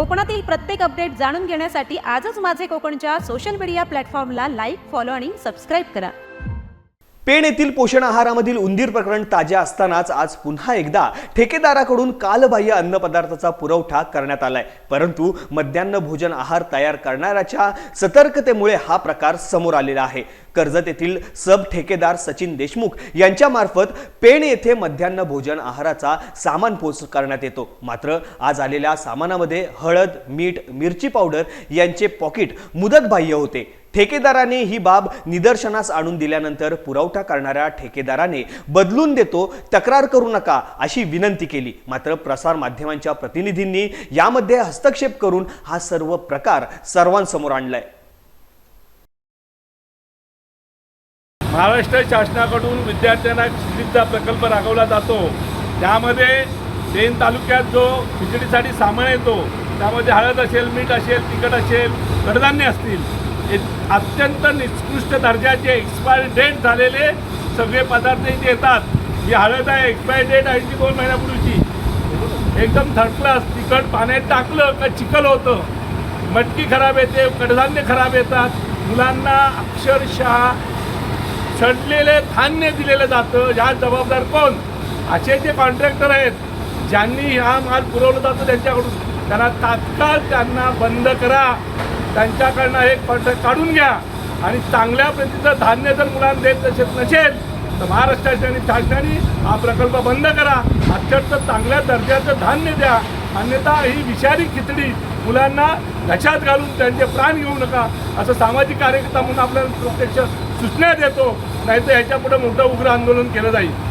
कोकणातील प्रत्येक अपडेट जाणून घेण्यासाठी आजच माझे कोकणच्या सोशल मीडिया प्लॅटफॉर्मला लाईक फॉलो आणि सबस्क्राईब करा. पेण येथील पोषण आहारामधील उंदीर प्रकरण ताजे असतानाच आज पुन्हा एकदा ठेकेदाराकडून कालबाह्य अन्नपदार्थाचा पुरवठा करण्यात आलाय. परंतु मध्यान्ह भोजन आहार तयार करणाऱ्याच्या सतर्कतेमुळे हा प्रकार समोर आलेला आहे. कर्जत येथील सब ठेकेदार सचिन देशमुख यांच्यामार्फत पेण येथे मध्यान्ह भोजन आहाराचा सामान पोच करण्यात येतो. मात्र आज आलेल्या सामानामध्ये हळद मीठ मिरची पावडर यांचे पॉकेट मुदतबाह्य होते. ठेकेदाराने ही बाब निदर्शनास आणून दिल्यानंतर पुरवठा करणाऱ्या ठेकेदाराने बदलून देतो तक्रार करू नका अशी विनंती केली. मात्र प्रसार माध्यमांच्या प्रतिनिधींनी यामध्ये हस्तक्षेप करून हा सर्व प्रकार सर्वांसमोर आणलाय. महाराष्ट्र शासनाकडून विद्यार्थ्यांना खिचडीचा प्रकल्प राबवला जातो. त्यामध्ये पेन तालुक्यात जो खिचडीसाठी सामान येतो त्यामध्ये हळद असेल मीठ असेल तिखट असेल कडधान्य असतील अत्यंत निकृष्ट दर्जाचे एक्सपायर डेट झालेले सगळे पदार्थ इथे येतात. ही हळद आहे एक्सपायर डेट आहे ती दोन महिन्यापूर्वीची. एकदम थर्ड क्लास तिखट पाण्यात टाकलं का चिखल होतं. मटकी खराब येते कडधान्य खराब येतात. मुलांना अक्षरशः सडलेले धान्य दिलेलं जातं. ह्या जबाबदार कोण? असे जे कॉन्ट्रॅक्टर आहेत ज्यांनी हा माल पुरवला जातो त्यांच्याकडून. त्यांना तात्काळ त्यांना बंद करा. त्यांच्याकडनं एक कॉन्ट्रॅक्ट काढून घ्या. आणि चांगल्या प्रतीचं धान्य जर मुलांना देत नसेल नसेल तर महाराष्ट्र शासनाने शासनाने हा प्रकल्प बंद करा. अत्यंत चांगल्या दर्जाचं धान्य द्या. अन्यथा ही विषारी खिचडी मुलांना घशात घालून त्यांचे प्राण घेऊ नका. असं सामाजिक कार्यकर्ता म्हणून आपल्याला प्रत्यक्ष सूचना देतो नाहीतर याच्यापुढे मोठं उग्र आंदोलन केलं जाईल.